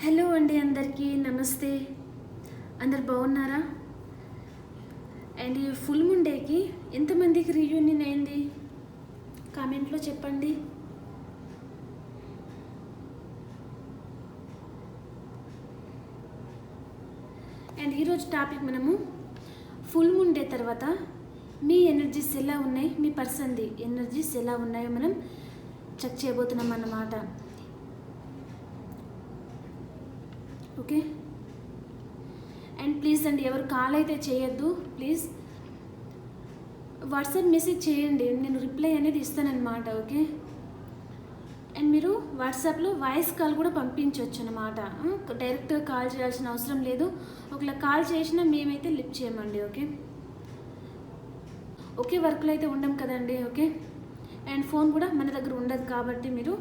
Hello అండి అందరికీ నమస్తే. అందరు బాగున్నారా? అండ్ ఈ ఫుల్ ముండేకి ఎంతమందికి రీయూనియన్ అయింది? కామెంట్లో చెప్పండి. అండ్ ఈరోజు టాపిక్ మనము ఫుల్ ముండే తర్వాత మీ ఎనర్జీస్ ఎలా ఉన్నాయి? మీ పర్సన్ది ఎనర్జీస్ ఎలా ఉన్నాయో మనం చెక్ చేయబోతున్నాం అన్నమాట. ఓకే? అండ్ ప్లీజ్ అండి ఎవరు కాల్ అయితే చేయొద్దు ప్లీజ్ వాట్సాప్ మెసేజ్ చేయండి నేను రిప్లై అనేది ఇస్తానన్నమాట ఓకే? అండ్ మీరు వాట్సాప్లో వాయిస్ కాల్ కూడా పంపించవచ్చు అనమాట డైరెక్ట్గా కాల్ చేయాల్సిన అవసరం లేదు. ఒకవేళ కాల్ చేసినా మేమైతే లిఫ్ట్ చేయమండి ఓకే? ఒకే వర్క్లో అయితే ఉండం కదండి ఓకే? అండ్ ఫోన్ కూడా మన దగ్గర ఉండదు కాబట్టి మీరు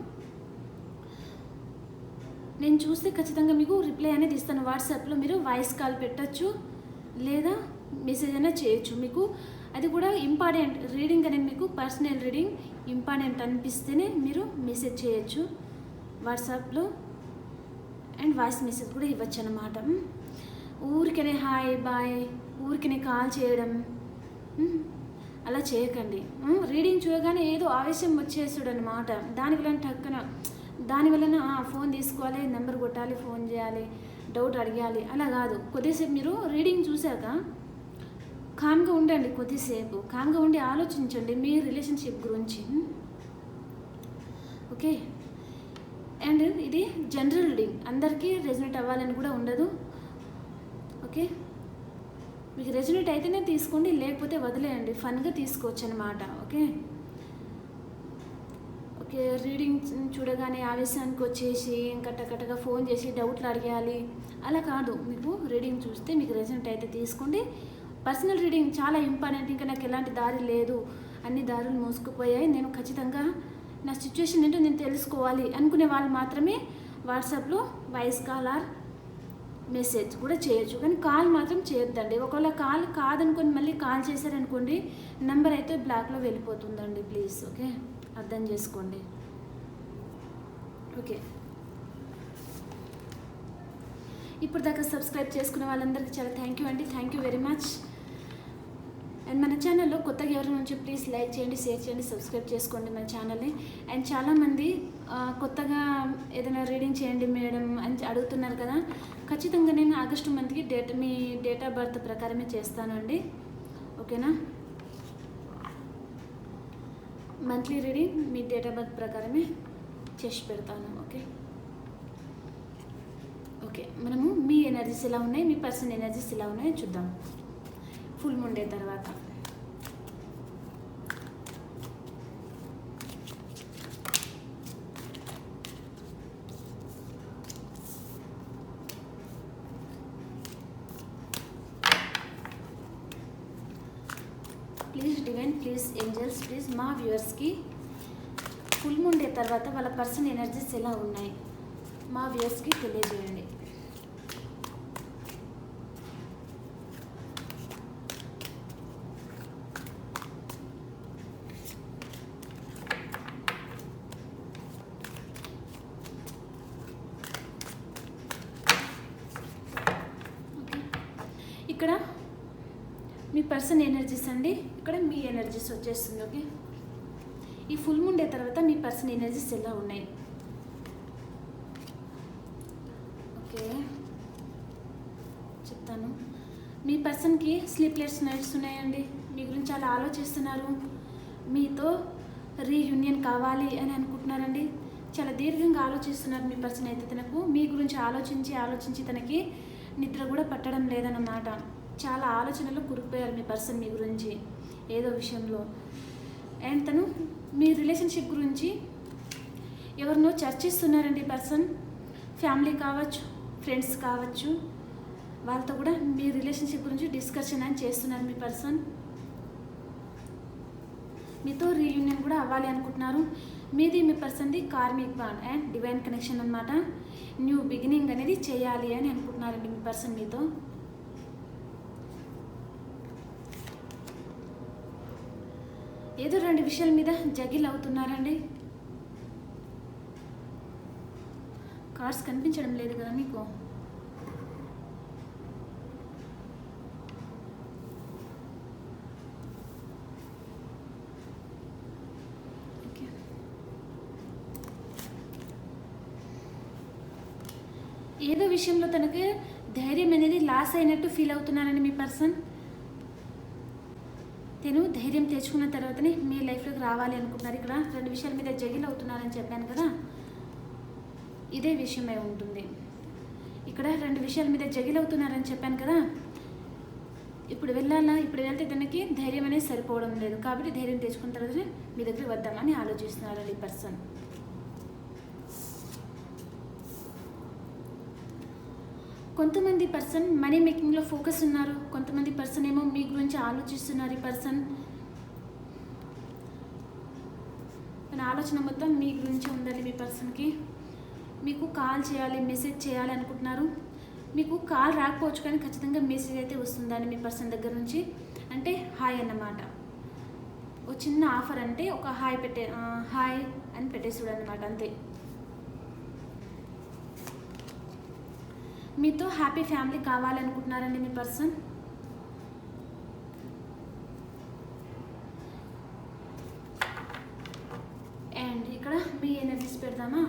నేను చూస్తే ఖచ్చితంగా మీకు రిప్లై అనేది ఇస్తాను. వాట్సాప్లో మీరు వాయిస్ కాల్ పెట్టచ్చు లేదా మెసేజ్ అయినా చేయొచ్చు. మీకు అది కూడా ఇంపార్టెంట్. రీడింగ్ అనేది మీకు పర్సనల్ రీడింగ్ ఇంపార్టెంట్ అనిపిస్తేనే మీరు మెసేజ్ చేయొచ్చు. వాట్సాప్లో అండ్ వాయిస్ మెసేజ్ కూడా ఇవ్వచ్చు అనమాట ఊరికనే హాయ్ బాయ్ ఊరికనే కాల్ చేయడం. అలా చేయకండి. రీడింగ్ చూడగానే ఏదో ఆవేశం వచ్చేస్తాడు అనమాట దానివల్ల టక్కున దాని వలన ఆ, ఫోన్ తీసుకోవాలి నెంబర్ కొట్టాలి ఫోన్ చేయాలి డౌట్ అడగాలి అలా కాదు. కొద్దిసేపు మీరు రీడింగ్ చూశాక కామ్గా ఉండండి కొద్దిసేపు. కామ్గా ఉండి ఆలోచించండి మీ రిలేషన్షిప్ గురించి. ఓకే? అండ్ ఇది జనరల్ రీడింగ్. అందరికీ రెజనేట్ అవ్వాలని కూడా ఉండదు. ఓకే? మీకు రెజనేట్ అయితేనే తీసుకోండి లేకపోతే వదిలేయండి. ఫన్గా తీసుకోవచ్చు అనమాట ఓకే? రీడింగ్ చూడగానే ఆవేశానికి వచ్చేసి కట్టకట్టగా ఫోన్ చేసి డౌట్లు అడిగేయాలి అలా కాదు. మీకు రీడింగ్ చూస్తే మీకు రిజల్ట్ అయితే తీసుకోండి. పర్సనల్ రీడింగ్ చాలా ఇంపార్టెంట్ ఇంకా నాకు ఎలాంటి దారి లేదు. అన్ని దారులు మోసుకుపోయాయి. నేను ఖచ్చితంగా నా సిచ్యువేషన్ ఏంటో నేను తెలుసుకోవాలి అనుకునే వాళ్ళు మాత్రమే వాట్సాప్లో వాయిస్ కాల్ ఆర్ మెసేజ్ కూడా చేయొచ్చు. కానీ కాల్ మాత్రం చేయొద్దండి. ఒకవేళ కాల్ కాదనుకొని మళ్ళీ కాల్ చేశారనుకోండి నెంబర్ అయితే బ్లాక్లో వెళ్ళిపోతుందండి. ప్లీజ్ ఓకే అర్థం చేసుకోండి. ఓకే. ఇప్పుడు దాకా సబ్స్క్రైబ్ చేసుకున్న వాళ్ళందరికీ చాలా థ్యాంక్ యూ అండి. Thank you very much. And మన ఛానల్లో కొత్తగా ఎవరి నుంచి ప్లీజ్ లైక్ చేయండి షేర్ చేయండి సబ్స్క్రైబ్ చేసుకోండి మన ఛానల్ని. అండ్ చాలామంది కొత్తగా ఏదైనా రీడింగ్ చేయండి మేడం అని అడుగుతున్నారు కదా. ఖచ్చితంగా నేను ఆగస్టు మంత్కి డేట్ మీ డేట్ ఆఫ్ బర్త్ ప్రకారమే చేస్తానండి. ఓకేనా? మంత్లీ రీడింగ్ మీ డేట్ ఆఫ్ బర్త్ ప్రకారమే చేసి పెడతాను ఓకే? ఓకే మనము మీ ఎనర్జీస్ ఎలా ఉన్నాయి మీ పర్సన్ ఎనర్జీస్ ఎలా ఉన్నాయో చూద్దాం. ఫుల్ ముండే తర్వాత. Please divine please angels please మా వ్యూవర్స్కి ఫుల్ ముండే తర్వాత వాళ్ళ పర్సన్ ఎనర్జీస్ ఎలా ఉన్నాయి మా వ్యూవర్స్కి తెలియజేయండి. ఇక్కడ మీ పర్సన్ ఎనర్జీ అండి ఇక్కడ మీ ఎనర్జీస్ వచ్చేస్తుంది ఓకే? ఈ ఫుల్ ముండే తర్వాత మీ పర్సన్ ఎనర్జీస్ ఎలా ఉన్నాయి? ఓకే. చెప్తాను. మీ పర్సన్కి స్లీప్లెస్ నైట్స్ ఉన్నాయండి. మీ గురించి చాలా ఆలోచిస్తున్నారు. మీతో రీయూనియన్ కావాలి అని అనుకుంటున్నారండి. చాలా దీర్ఘంగా ఆలోచిస్తున్నారు మీ పర్సన్ అయితే తనకు. మీ గురించి ఆలోచించి ఆలోచించి తనకి నిద్ర కూడా పట్టడం లేదన్నమాట. చాలా ఆలోచనలు కురిపోయారు మీ పర్సన్ మీ గురించి ఏదో విషయంలో. అండ్ తను మీ రిలేషన్షిప్ గురించి ఎవరినో చర్చిస్తున్నారండి పర్సన్. ఫ్యామిలీ కావచ్చు ఫ్రెండ్స్ కావచ్చు వాళ్ళతో కూడా మీ రిలేషన్షిప్ గురించి డిస్కషన్ అని చేస్తున్నారు మీ పర్సన్. మీతో రీయూనియన్ కూడా అవ్వాలి అనుకుంటున్నారు. మీది మీ పర్సన్ది karmic bond and divine connection అనమాట న్యూ బిగినింగ్ అనేది చేయాలి అని అనుకుంటున్నారండి మీ పర్సన్ మీతో. ఏదో రెండు విషయాల మీద జగిల్ అవుతున్నారండి. కార్డ్స్ కనిపించడం లేదు కదా మీకు? ఏదో విషయంలో తనకి ధైర్యం అనేది లాస్ అయినట్టు ఫీల్ అవుతున్నారని మీ పర్సన్? నేను ధైర్యం తెచ్చుకున్న తర్వాతనే మీ లైఫ్లోకి రావాలి అనుకుంటున్నారు. ఇక్కడ రెండు విషయాల మీద జగిల్ అవుతున్నారని చెప్పాను కదా. ఇదే విషయమై ఉంటుంది. ఇక్కడ రెండు విషయాల మీద జగిల్ అవుతున్నారని చెప్పాను కదా. ఇప్పుడు వెళ్ళాలా? ఇప్పుడు వెళ్తే తనకి ధైర్యం అనేది సరిపోవడం లేదు. కాబట్టి ధైర్యం తెచ్చుకున్న తర్వాతనే మీ దగ్గర వద్దామని ఆలోచిస్తున్నారు ఈ పర్సన్. కొంతమంది పర్సన్ మనీ మేకింగ్లో ఫోకస్ ఉన్నారు. కొంతమంది పర్సన్ ఏమో మీ గురించి ఆలోచిస్తున్నారు. ఈ పర్సన్ తన ఆలోచన మొత్తం మీ గురించి ఉండాలి మీ పర్సన్కి. మీకు కాల్ చేయాలి మెసేజ్ చేయాలి అనుకుంటున్నారు. మీకు కాల్ రాకపోవచ్చు కానీ ఖచ్చితంగా మెసేజ్ అయితే వస్తుందని మీ పర్సన్ దగ్గర నుంచి. అంటే హాయ్ అన్నమాట. ఒక చిన్న ఆఫర్ అంటే ఒక హాయ్ పెట్టే హాయ్ అని పెట్టేసి చూడనమాట అంతే. మీతో హ్యాపీ ఫ్యామిలీ కావాలనుకుంటున్నారండి మీ పర్సన్? అండ్ ఇక్కడ మీ ఎనర్జీస్ పెడదామా?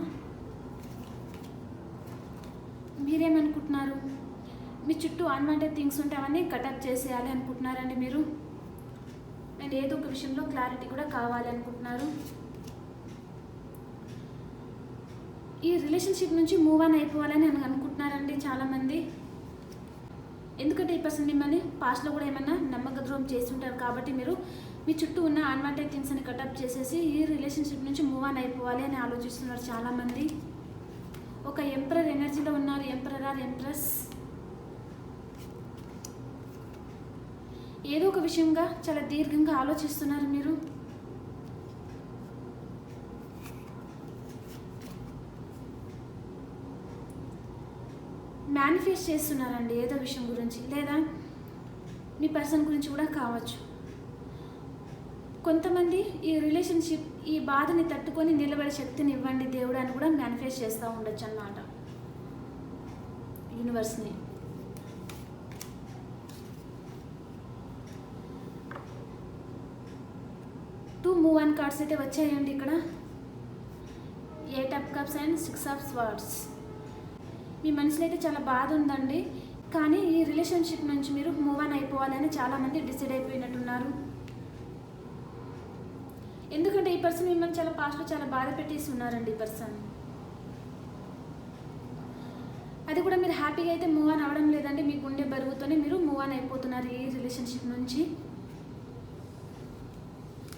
మీరేమనుకుంటున్నారు? మీ చుట్టూ అన్వాంటెడ్ థింగ్స్ ఉంటే అవన్నీ కటప్ చేసేయాలి అనుకుంటున్నారండి మీరు. అండ్ ఏదో ఒక విషయంలో క్లారిటీ కూడా కావాలి అనుకుంటున్నారు ఈ రిలేషన్షిప్ నుంచి మూవ్ ఆన్ అయిపోవాలని అని అనుకుంటున్నారండి చాలామంది. ఎందుకంటే ఈ పర్సన్ మిమ్మల్ని పాస్ట్లో కూడా ఏమన్నా నమ్మక ద్రోహం చేస్తుంటారు కాబట్టి మీరు మీ చుట్టూ ఉన్న అన్వాంటెడ్ థింగ్స్ అని కటప్ చేసేసి ఈ రిలేషన్షిప్ నుంచి మూవ్ ఆన్ అయిపోవాలి అని ఆలోచిస్తున్నారు చాలామంది. ఒక ఎంప్రర్ ఎనర్జీలో ఉన్నారు ఎంప్రర్ ఆర్ ఎంప్రెస్. ఏదో ఒక విషయంగా చాలా దీర్ఘంగా ఆలోచిస్తున్నారు మీరు. మేనిఫెస్ట్ చేస్తున్నారండి ఏదో విషయం గురించి. లేదా మీ పర్సన్ గురించి కూడా కావచ్చు. కొంతమంది ఈ రిలేషన్షిప్ ఈ బాధని తట్టుకొని నిలబడే శక్తిని ఇవ్వండి దేవుడు అని కూడా మేనిఫెస్ట్ చేస్తూ ఉండొచ్చు అన్నమాట యూనివర్స్ని టూ మూవ్ అండ్ కార్డ్స్ అయితే వచ్చాయండి ఇక్కడ. Eight of cups and six of swords మీ మనసులో అయితే చాలా బాధ ఉందండి. కానీ ఈ రిలేషన్షిప్ నుంచి మీరు మూవ్ ఆన్ అయిపోవాలని చాలామంది డిసైడ్ అయిపోయినట్టున్నారు. ఎందుకంటే ఈ పర్సన్ మిమ్మల్ని చాలా పాస్ట్లో చాలా బాధ పెట్టేసి ఉన్నారండి ఈ పర్సన్. అది కూడా మీరు హ్యాపీగా అయితే మూవ్ ఆన్ అవ్వడం లేదండి. మీకు ఉండే బరువుతోనే మీరు మూవ్ ఆన్ అయిపోతున్నారు ఈ రిలేషన్షిప్ నుంచి.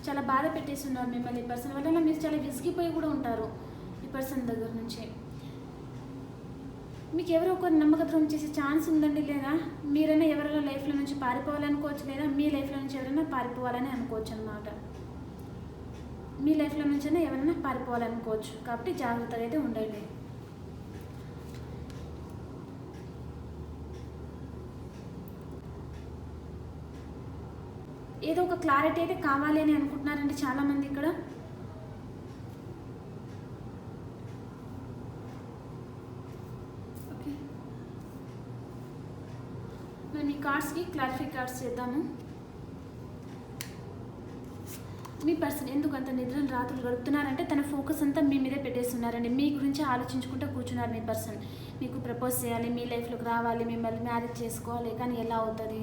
చాలా బాధ పెట్టేసి ఉన్నారు మిమ్మల్ని ఈ పర్సన్ వల్ల. మీరు చాలా విసిగిపోయి కూడా ఉంటారు ఈ పర్సన్ దగ్గర నుంచి. మీకు ఎవరో ఒకరు నమ్మకద్రోహం చేసే ఛాన్స్ ఉందండి లేదా? మీరైనా ఎవరైనా లైఫ్లో నుంచి పారిపోవాలనుకోవచ్చు లేదా మీ లైఫ్లో నుంచి ఎవరైనా పారిపోవాలని అనుకోవచ్చు అనమాట మీ లైఫ్లో నుంచైనా ఎవరైనా పారిపోవాలనుకోవచ్చు. కాబట్టి జాగ్రత్తగా అయితే ఉండండి. ఏదో ఒక క్లారిటీ అయితే కావాలి అని అనుకుంటున్నారండి చాలామంది ఇక్కడ ఓకే మేము ఈ కార్డ్స్కి క్లారిఫై కార్డ్స్ చేద్దాము. మీ పర్సన్ ఎందుకు అంత నిద్రలు రాత్రులు గడుపుతున్నారంటే తన ఫోకస్ అంతా మీ మీదే పెట్టేస్తున్నారండి. మీ గురించి ఆలోచించుకుంటూ కూర్చున్నారు మీ పర్సన్. మీకు ప్రపోజ్ చేయాలి మీ లైఫ్లోకి రావాలి మిమ్మల్ని మ్యారేజ్ చేసుకోవాలి కానీ ఎలా అవుతుంది?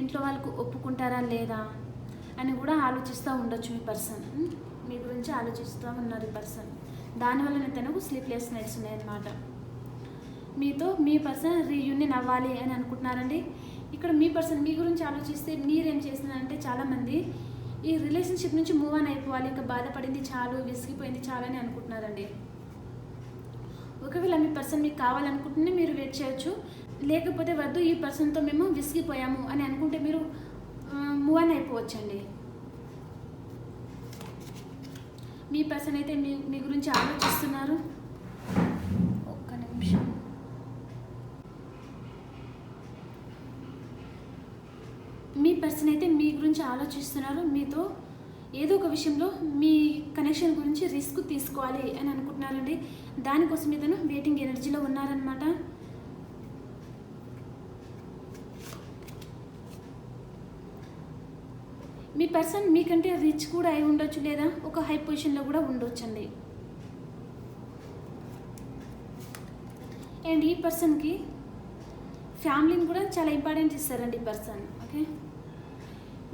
ఇంట్లో వాళ్ళకు ఒప్పుకుంటారా లేదా అని కూడా ఆలోచిస్తూ ఉండొచ్చు మీ పర్సన్. మీ గురించి ఆలోచిస్తూ ఉన్నారు ఈ పర్సన్. దానివల్లనే తనకు స్లీప్లెస్ నైట్స్ ఉన్నాయన్నమాట. మీతో మీ పర్సన్ రీయూనియన్ అవ్వాలి అని అనుకుంటున్నారండి. ఇక్కడ మీ పర్సన్ మీ గురించి ఆలోచిస్తే మీరేం చేస్తున్నారంటే చాలామంది ఈ రిలేషన్షిప్ నుంచి మూవ్ ఆన్ అయిపోవాలి ఇంకా బాధపడింది చాలు విసిగిపోయింది చాలు అని అనుకుంటున్నారండి. ఒకవేళ మీ పర్సన్ మీకు కావాలనుకుంటేనే మీరు వెయిట్ చేయొచ్చు. లేకపోతే వద్దు ఈ పర్సన్తో మేము విసిగిపోయాము అని అనుకుంటే మీరు మూవ్ ఆన్ అయిపోవచ్చండి. మీ పర్సన్ అయితే మీ మీ గురించి ఆలోచిస్తున్నారు. ఒక్క నిమిషం మీ పర్సన్ అయితే మీ గురించి ఆలోచిస్తున్నారు మీతో ఏదో ఒక విషయంలో మీ కనెక్షన్ గురించి రిస్క్ తీసుకోవాలి అని అనుకుంటున్నారండి. దానికోసం ఇతను వెయిటింగ్ ఎనర్జీలో ఉన్నారనమాట మీ పర్సన్ మీకంటే రిచ్ కూడా అయి ఉండొచ్చు లేదా? ఒక హై పొజిషన్లో కూడా ఉండొచ్చండి. అండ్ ఈ పర్సన్కి ఫ్యామిలీని కూడా చాలా ఇంపార్టెంట్ ఇస్తారండి ఈ పర్సన్ ఓకే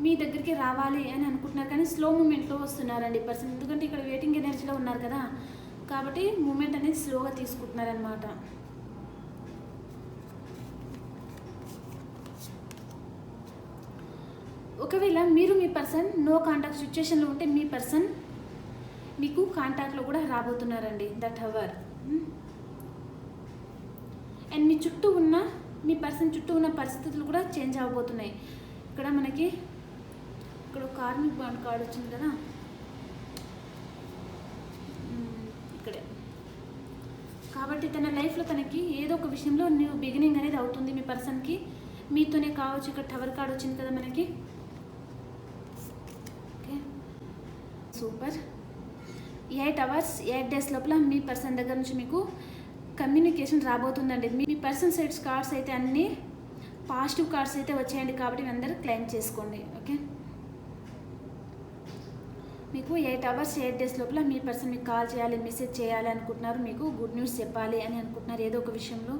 మీ దగ్గరికి రావాలి అని అనుకుంటున్నారు కానీ స్లో మూమెంట్లో వస్తున్నారండి పర్సన్ ఎందుకంటే ఇక్కడ వెయిటింగ్ ఎనర్జీలో ఉన్నారు కదా. కాబట్టి మూమెంట్ అనేది స్లోగా తీసుకుంటున్నారనమాట ఒకవేళ మీరు మీ పర్సన్ నో కాంటాక్ట్ సిచ్యుయేషన్లో ఉంటే మీ పర్సన్ మీకు కాంటాక్ట్లో కూడా రాబోతున్నారండి దట్ అవర్ అండ్ మీ చుట్టూ ఉన్న మీ పర్సన్ చుట్టూ ఉన్న పరిస్థితులు కూడా చేంజ్ అవ్వబోతున్నాయి. ఇక్కడ మనకి ఇక్కడ కార్మిక్ బాండ్ కార్డు వచ్చింది కదా. ఇక్కడే. కాబట్టి తన లైఫ్లో తనకి ఏదో ఒక విషయంలో న్యూ బిగినింగ్ అనేది అవుతుంది మీ పర్సన్కి మీతోనే కావచ్చు ఇక్కడ టవర్ కార్డ్ వచ్చింది కదా మనకి. Okay. Super eight hours eight days లోపల మీ పర్సన్ దగ్గర నుంచి మీకు కమ్యూనికేషన్ రాబోతుందండి. మీ పర్సన్ సైడ్స్ కార్డ్స్ అయితే అన్నీ పాజిటివ్ కార్డ్స్ అయితే వచ్చాయండి కాబట్టి మీ అందరూ క్లెయిమ్ చేసుకోండి. ఓకే. మీకు ఎయిట్ అవర్స్ ఎయిట్ డేస్ లోపల మీ పర్సన్ మీకు కాల్ చేయాలి మెసేజ్ చేయాలి అనుకుంటున్నారు. మీకు గుడ్ న్యూస్ చెప్పాలి అని అనుకుంటున్నారు. ఏదో ఒక విషయంలో.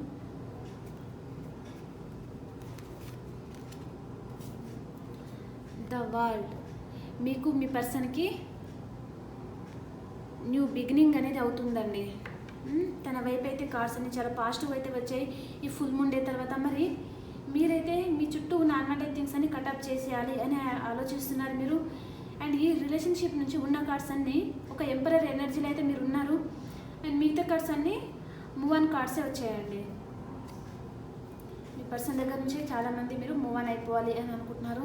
The world. మీకు మీ పర్సన్కి న్యూ బిగినింగ్ అనేది అవుతుందండి. తన వైపు అయితే కార్డ్స్ అన్ని చాలా పాజిటివ్ అయితే వచ్చాయి. ఈ ఫుల్ మూన్ డే తర్వాత మరి మీరైతే మీ చుట్టూ ఉన్న అన్వాంటెడ్ థింగ్స్ అన్ని కటప్ చేసేయాలి అని ఆలోచిస్తున్నారు మీరు. అండ్ ఈ రిలేషన్షిప్ నుంచి ఉన్న కార్డ్స్ అన్నీ ఒక ఎంపరర్ ఎనర్జీలో అయితే మీరు ఉన్నారు అండ్ మిగతా కార్డ్స్ అన్నీ మూవ్ ఆన్ కార్డ్సే వచ్చాయండి. మీ పర్సన్ దగ్గర నుంచి చాలామంది మీరు మూవ్ ఆన్ అయిపోవాలి అని అనుకుంటున్నారు.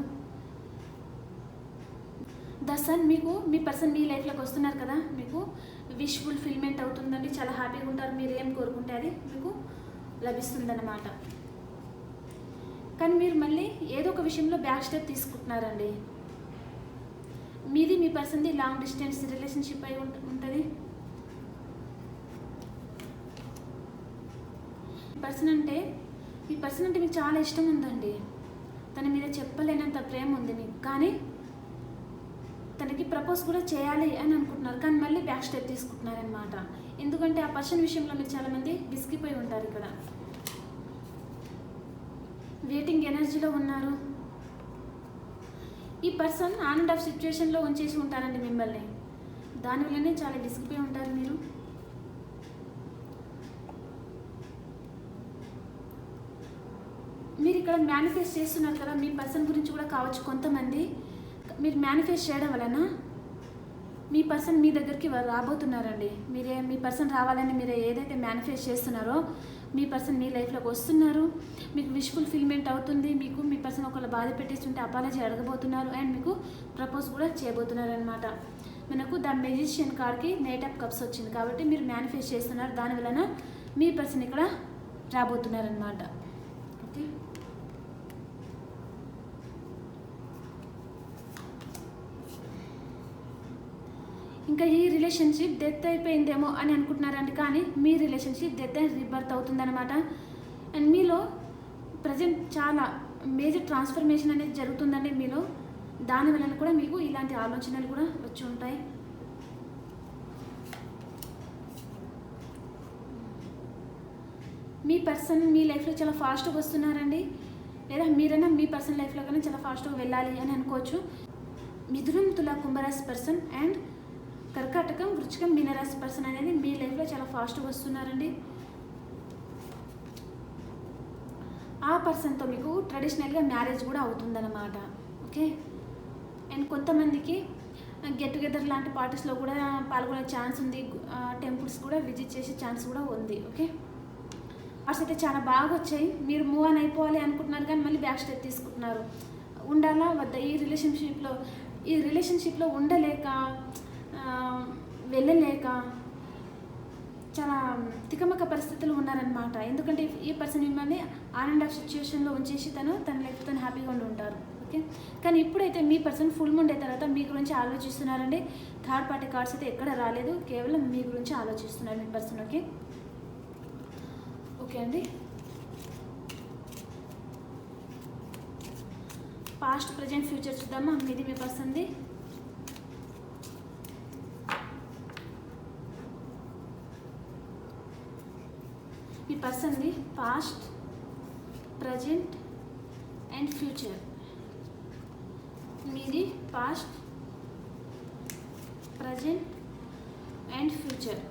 ద సన్ మీకు మీ పర్సన్ మీ లైఫ్లోకి వస్తున్నారు కదా మీకు విష్ ఫుల్ఫిల్మెంట్ అవుతుందండి. చాలా హ్యాపీగా ఉంటారు. మీరు ఏం కోరుకుంటే అది మీకు లభిస్తుందన్నమాట. కానీ మీరు మళ్ళీ ఏదో ఒక విషయంలో బ్యాక్ స్టెప్ తీసుకుంటున్నారండి. మీది మీ పర్సన్ది లాంగ్ డిస్టెన్స్ రిలేషన్షిప్ అయి ఉంటుంది? పర్సన్ అంటే మీ పర్సన్ అంటే మీకు చాలా ఇష్టం ఉందండి. తన మీద చెప్పలేనంత ప్రేమ ఉంది మీకు. కానీ తనకి ప్రపోజ్ కూడా చేయాలి అని అనుకుంటున్నారు. కానీ మళ్ళీ బ్యాక్ స్టెప్ తీసుకుంటున్నారనమాట ఎందుకంటే ఆ పర్సన్ విషయంలో మీరు చాలామంది విసిగిపోయి ఉంటారు ఇక్కడ. వెయిటింగ్ ఎనర్జీలో ఉన్నారు. ఈ పర్సన్ ఆన్ అండ్ ఆఫ్ సిచ్యువేషన్లో ఉంచేసి ఉంటారండి మిమ్మల్ని. దానివల్లనే చాలా విసిగిపోయి ఉంటారు మీరు. మీరు ఇక్కడ మేనిఫెస్ట్ చేస్తున్నారు కదా మీ పర్సన్ గురించి కూడా కావచ్చు కొంతమంది. మీరు మేనిఫెస్ట్ చేయడం వలన మీ పర్సన్ మీ దగ్గరికి రాబోతున్నారండి. మీరే మీ పర్సన్ రావాలని మీరు ఏదైతే మేనిఫెస్ట్ చేస్తున్నారో మీ పర్సన్ మీ లైఫ్లోకి వస్తున్నారు. మీకు విష్ ఫుల్ఫిల్మెంట్ అవుతుంది. మీకు మీ పర్సన్ ఒకళ్ళు బాధ పెట్టేస్తుంటే అపాలజీ అడగబోతున్నారు. అండ్ మీకు ప్రపోజ్ కూడా చేయబోతున్నారు అనమాట మనకు ద మెజిషియన్ కార్డ్కి నైట్ ఆఫ్ కప్స్ వచ్చింది. కాబట్టి మీరు మేనిఫెస్ట్ చేస్తున్నారు. దాని వలన మీ పర్సన్ ఇక్కడ రాబోతున్నారనమాట ఓకే ఇంకా ఈ రిలేషన్షిప్ డెత్ అయిపోయిందేమో అని అనుకుంటున్నారండి కానీ మీ రిలేషన్షిప్ డెత్ అండ్ రీబర్త్ అవుతుందన్నమాట. అండ్ మీలో ప్రజెంట్ చాలా మేజర్ ట్రాన్స్ఫర్మేషన్ అనేది జరుగుతుందండి మీలో. దాని వలన కూడా మీకు ఇలాంటి ఆలోచనలు కూడా వచ్చి ఉంటాయి. మీ పర్సన్ మీ లైఫ్లో చాలా ఫాస్ట్గా వస్తున్నారండి. లేదా మీరైనా మీ పర్సన్ లైఫ్లో కానీ చాలా ఫాస్ట్గా వెళ్ళాలి అని అనుకోవచ్చు. మిథునం తులా కుంభరాశి పర్సన్ అండ్ కర్కాటకం వృచ్చికం మీనరాశి పర్సన్ అనేది మీ లైఫ్లో చాలా ఫాస్ట్గా వస్తున్నారండి. ఆ పర్సన్తో మీకు ట్రెడిషనల్గా మ్యారేజ్ కూడా అవుతుందన్నమాట. ఓకే? అండ్ కొంతమందికి uh, గెట్ టుగెదర్ లాంటి పార్టీస్లో కూడా పాల్గొనే ఛాన్స్ ఉంది. టెంపుల్స్ కూడా విజిట్ చేసే ఛాన్స్ కూడా ఉంది. ఓకే? పర్స్ అయితే చాలా బాగా వచ్చాయి. మీరు మూవ్ ఆన్ అయిపోవాలి అనుకుంటున్నారు కానీ మళ్ళీ బ్యాక్ స్టెప్ తీసుకుంటున్నారు. ఉండాలా? వద్ద? ఈ రిలేషన్షిప్లో ఈ రిలేషన్షిప్లో ఉండలేక వెళ్ళలేక చాలా తికమక పరిస్థితులు ఉన్నారనమాట ఎందుకంటే ఈ పర్సన్ మిమ్మల్ని ఆన్ అండ్ ఆఫ్ సిచ్యువేషన్లో ఉంచేసి తను తన లైఫ్ తను హ్యాపీగా ఉండి ఉంటారు ఓకే? కానీ ఇప్పుడైతే మీ పర్సన్ ఫుల్ ముండే తర్వాత మీ గురించి ఆలోచిస్తున్నారండి. థర్డ్ పార్టీ కార్డ్స్ అయితే ఎక్కడ రాలేదు. కేవలం మీ గురించి ఆలోచిస్తున్నారు మీ పర్సన్. ఓకే? ఓకే అండి. పాస్ట్ ప్రజెంట్ ఫ్యూచర్ చూద్దామా? మీది మీ పర్సన్ది మీ పర్సన్ది పాస్ట్ ప్రజెంట్ అండ్ ఫ్యూచర్. మీది పాస్ట్ ప్రజెంట్ అండ్ ఫ్యూచర్.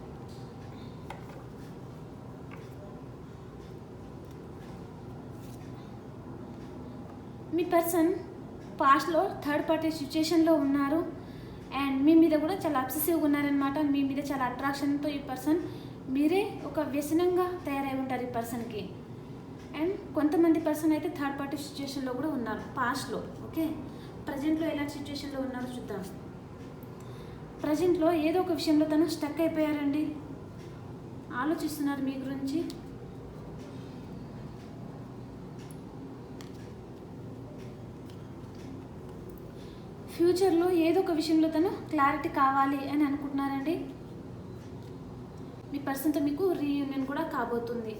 మీ పర్సన్ పాస్ట్లో థర్డ్ పార్టీ సిచ్యుయేషన్లో ఉన్నారు. అండ్ మీ మీద కూడా చాలా అబ్సెసివ్గా ఉన్నారనమాట మీ మీద చాలా అట్రాక్షన్తో ఈ పర్సన్ మీరే ఒక వ్యసనంగా తయారై ఉంటారు ఈ పర్సన్కి. అండ్ కొంతమంది పర్సన్ అయితే థర్డ్ పార్టీ సిచ్యువేషన్లో కూడా ఉన్నారు పాస్ట్లో ఓకే? ప్రజెంట్లో ఎలాంటి సిచ్యువేషన్లో ఉన్నారో చూద్దాం. ప్రజెంట్లో ఏదో ఒక విషయంలో తను స్టక్ అయిపోయారండి. ఆలోచిస్తున్నారు మీ గురించి. ఫ్యూచర్లో ఏదో ఒక విషయంలో తను క్లారిటీ కావాలి అని అనుకుంటున్నారండి. మీ పర్సన్తో మీకు రీయూనియన్ కూడా కాబోతుంది.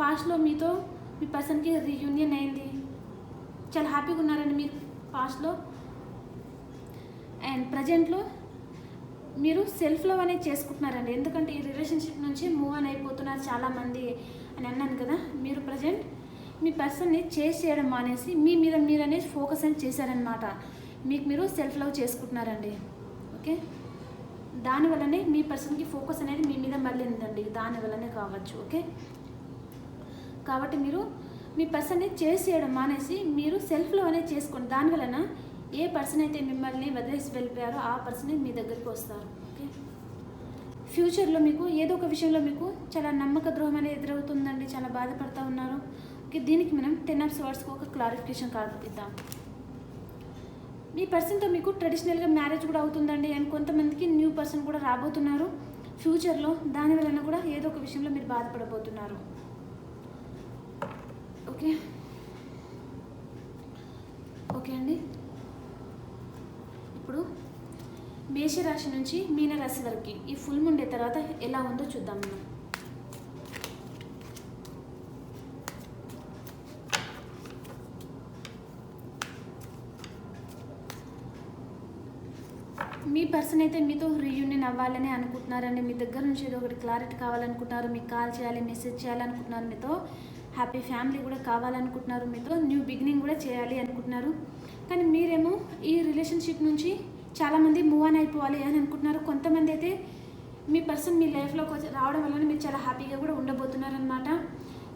పాస్ట్లో మీతో మీ పర్సన్కి రీయూనియన్ అయింది. చాలా హ్యాపీగా ఉన్నారండి మీరు పాస్ట్లో. అండ్ ప్రజెంట్లో మీరు సెల్ఫ్ లవ్ అనేది చేసుకుంటున్నారండి. ఎందుకంటే ఈ రిలేషన్షిప్ నుంచి మూవ్ ఆన్ అయిపోతున్నారు చాలామంది అని అన్నాను కదా మీరు ప్రజెంట్ మీ పర్సన్ని చేస్ చేయడం మానేసి మీ మీద మీరు అనేది ఫోకస్ అని చేశారనమాట మీకు మీరు సెల్ఫ్ లవ్ చేసుకుంటున్నారండి. ఓకే? దానివల్లనే మీ పర్సన్కి ఫోకస్ అనేది మీ మీద మళ్ళీందండి. దానివల్లనే కావచ్చు ఓకే? కాబట్టి మీరు మీ పర్సన్ని చేసి చేయడం మానేసి మీరు సెల్ఫ్లో అనేది చేసుకోండి. దానివలన ఏ పర్సన్ అయితే మిమ్మల్ని వదిలేసి వెళ్ళిపోయారో ఆ పర్సనే మీ దగ్గరికి వస్తారు ఓకే? ఫ్యూచర్లో మీకు ఏదో ఒక విషయంలో మీకు చాలా నమ్మక ద్రోహం అనేది ఎదురవుతుందండి. చాలా బాధపడుతూ ఉన్నారు ఓకే? దీనికి మనం టెన్ ఆఫ్ వర్డ్స్కి ఒక క్లారిఫికేషన్ కార్డు ఇద్దాం. మీ పర్సన్తో మీకు ట్రెడిషనల్గా మ్యారేజ్ కూడా అవుతుందండి. అండ్ కొంతమందికి న్యూ పర్సన్ కూడా రాబోతున్నారు. ఫ్యూచర్లో దాని వలన కూడా ఏదో ఒక విషయంలో మీరు బాధపడబోతున్నారు. ఓకే ఓకే అండి? ఇప్పుడు మేషరాశి నుంచి మీనరాశి వరకు ఈ ఫుల్ ముండే తర్వాత ఎలా ఉందో చూద్దాం మనం మీ పర్సన్ అయితే మీతో రీయూనియన్ అవ్వాలని అనుకుంటున్నారండి. మీ దగ్గర నుంచి ఏదో ఒకటి క్లారిటీ కావాలనుకుంటున్నారు. మీకు కాల్ చేయాలి మెసేజ్ చేయాలనుకుంటున్నారు మీతో. హ్యాపీ ఫ్యామిలీ కూడా కావాలనుకుంటున్నారు మీతో. న్యూ బిగినింగ్ కూడా చేయాలి అనుకుంటున్నారు. కానీ మీరేమో ఈ రిలేషన్షిప్ నుంచి చాలామంది మూవ్ ఆన్ అయిపోవాలి అని అనుకుంటున్నారు. కొంతమంది అయితే మీ పర్సన్ మీ లైఫ్లోకి వచ్చి రావడం వలన మీరు చాలా హ్యాపీగా కూడా ఉండబోతున్నారనమాట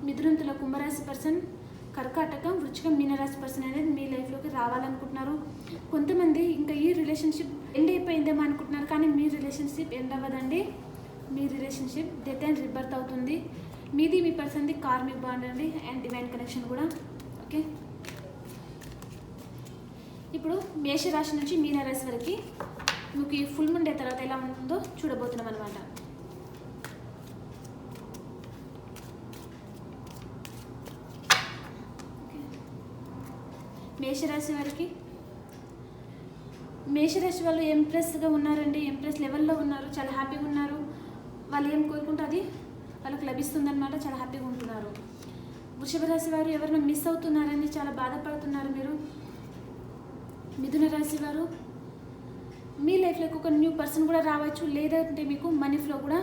మిథునంతుల కుంభరాశి పర్సన్ కర్కాటక వృచ్చికం మీనరాశి పర్సన్ అనేది మీ లైఫ్లోకి రావాలనుకుంటున్నారు. కొంతమంది ఇంకా ఈ రిలేషన్షిప్ ఎండ్ అయిపోయిందేమో అనుకుంటున్నారు కానీ మీ రిలేషన్షిప్ ఎండ్ అవ్వదండి. మీ రిలేషన్షిప్ డెత్ అండ్ రిబర్త్ అవుతుంది. మీది మీ పర్సన్ది కార్మిక్ బాండ్ అండి అండ్ డివైన్ కనెక్షన్ కూడా. ఓకే ఇప్పుడు మేషరాశి నుంచి మీనరాశి వరకు మీకు ఈ ఫుల్ ముండే తర్వాత ఎలా ఉంటుందో చూడబోతున్నాం అనమాట మేషరాశి వారికి మేషరాశి వాళ్ళు ఎంప్రెస్గా ఉన్నారండి ఎంప్రెస్ లెవెల్లో ఉన్నారు చాలా హ్యాపీగా ఉన్నారు. వాళ్ళు ఏం కోరుకుంటే అది? వాళ్ళకి లభిస్తుందన్నమాట చాలా హ్యాపీగా ఉంటున్నారు. వృషభ రాశి వారు ఎవరైనా మిస్ అవుతున్నారని చాలా బాధపడుతున్నారు మీరు. మిథున రాశి వారు మీ లైఫ్లోకి ఒక న్యూ పర్సన్ కూడా రావచ్చు లేదంటే మీకు మనీ ఫ్లో కూడా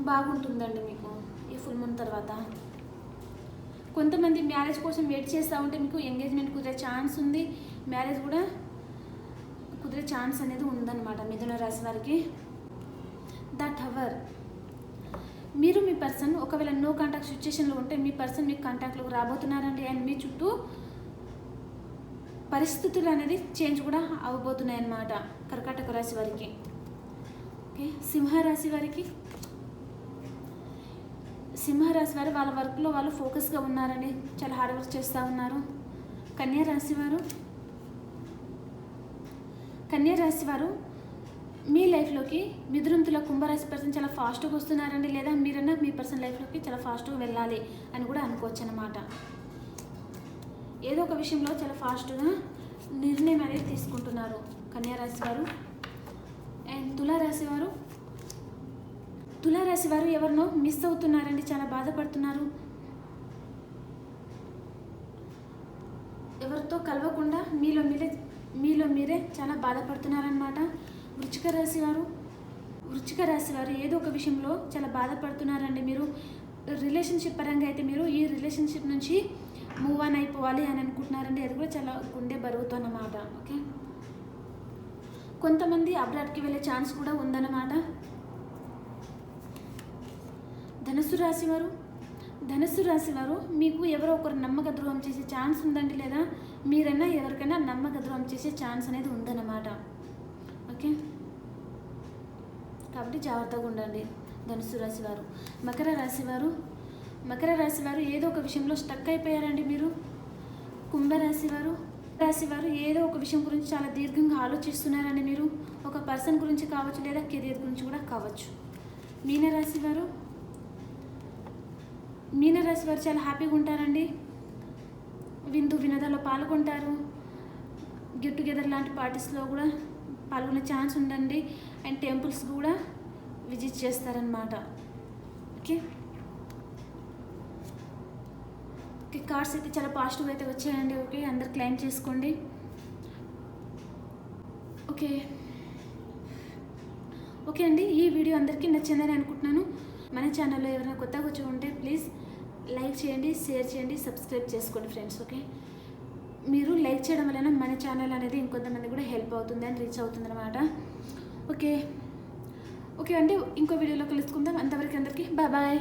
బాగుంటుందండి మీకు ఈ ఫుల్ మూన్ తర్వాత. కొంతమంది మ్యారేజ్ కోసం వెయిట్ చేస్తూ ఉంటే మీకు ఎంగేజ్మెంట్ కుదిరే ఛాన్స్ ఉంది. మ్యారేజ్ కూడా కుదిరే ఛాన్స్ అనేది ఉందన్నమాట మిథున రాశి వారికి. దట్ హవర్ మీరు మీ పర్సన్ ఒకవేళ నో కాంటాక్ట్ సిచ్యుయేషన్లో ఉంటే మీ పర్సన్ మీకు కాంటాక్ట్లోకి రాబోతున్నారండి. అండ్ మీ చుట్టూ పరిస్థితులు అనేది చేంజ్ కూడా అవ్వబోతున్నాయి అన్నమాట కర్కాటక రాశి వారికి. ఓకే సింహరాశి వారికి. సింహరాశి వారు వాళ్ళ వర్క్లో వాళ్ళు ఫోకస్గా ఉన్నారండి. చాలా హార్డ్ వర్క్ చేస్తూ ఉన్నారు. కన్యా రాశి వారు. కన్యారాశి వారు మీ లైఫ్లోకి మిథునంతుల కుంభరాశి పర్సన్ చాలా ఫాస్ట్గా వస్తున్నారండి లేదా మీరన్నా మీ పర్సన్ లైఫ్లోకి చాలా ఫాస్ట్గా వెళ్ళాలి అని కూడా అనుకోవచ్చు అనమాట ఏదో ఒక విషయంలో చాలా ఫాస్ట్గా నిర్ణయం అనేది తీసుకుంటున్నారు కన్యారాశి వారు. అండ్ తులారాశి వారు తులారాశి వారు ఎవరినో మిస్ అవుతున్నారండి చాలా బాధపడుతున్నారు. ఎవరితో కలవకుండా మీలో మీరే మీలో మీరే చాలా బాధపడుతున్నారనమాట వృచ్చిక రాశి వారు వృచ్చిక రాశి వారు ఏదో ఒక విషయంలో చాలా బాధపడుతున్నారండి మీరు. రిలేషన్షిప్ పరంగా అయితే మీరు ఈ రిలేషన్షిప్ నుంచి మూవ్ ఆన్ అయిపోవాలి అని అనుకుంటున్నారండి. అది కూడా చాలా గుండె బరువుతో అన్నమాట. ఓకే? కొంతమంది అబ్రాడ్కి వెళ్ళే ఛాన్స్ కూడా ఉందన్నమాట. ధనుసు రాశి వారు ధనుసు రాశి వారు మీకు ఎవరో ఒకరు నమ్మక ద్రోహం చేసే ఛాన్స్ ఉందండి లేదా? మీరైనా ఎవరికైనా నమ్మక ద్రోహం చేసే ఛాన్స్ అనేది ఉందన్నమాట. ఓకే? కాబట్టి జాగ్రత్తగా ఉండండి ధనుసు రాశి వారు మకర రాశి వారు మకర రాశి వారు ఏదో ఒక విషయంలో స్టక్ అయిపోయారండి మీరు. కుంభరాశి వారు రాశి వారు ఏదో ఒక విషయం గురించి చాలా దీర్ఘంగా ఆలోచిస్తున్నారండి మీరు. ఒక పర్సన్ గురించి కావచ్చు లేదా కెరీర్ గురించి కూడా కావచ్చు. మీనరాశి వారు మీనరాశి వారు చాలా హ్యాపీగా ఉంటారండి. విందు వినోదాల్లో పాల్గొంటారు. గెట్ టుగెదర్ లాంటి పార్టీస్లో కూడా పాల్గొనే ఛాన్స్ ఉందండి. అండ్ టెంపుల్స్ కూడా విజిట్ చేస్తారనమాట ఓకే ఓకే కార్డ్స్ అయితే చాలా పాజిటివ్ అయితే వచ్చాయండి. ఓకే అందరు క్లైమ్ చేసుకోండి. ఓకే ఓకే అండి ఈ వీడియో అందరికీ నచ్చిందని అనుకుంటున్నాను. మన ఛానల్లో ఎవరైనా కొత్తగా వచ్చి ఉంటే ప్లీజ్ లైక్ చేయండి షేర్ చేయండి సబ్స్క్రైబ్ చేసుకోండి ఫ్రెండ్స్ ఓకే మీరు లైక్ చేయడం వలన మన ఛానల్ అనేది ఇంకొంతమంది కూడా హెల్ప్ అవుతుంది అని రీచ్ అవుతుంది అనమాట ఓకే ఓకే అండి ఇంకో వీడియోలో కలుసుకుందాం. అంతవరకు అందరికీ బాయ్ బాయ్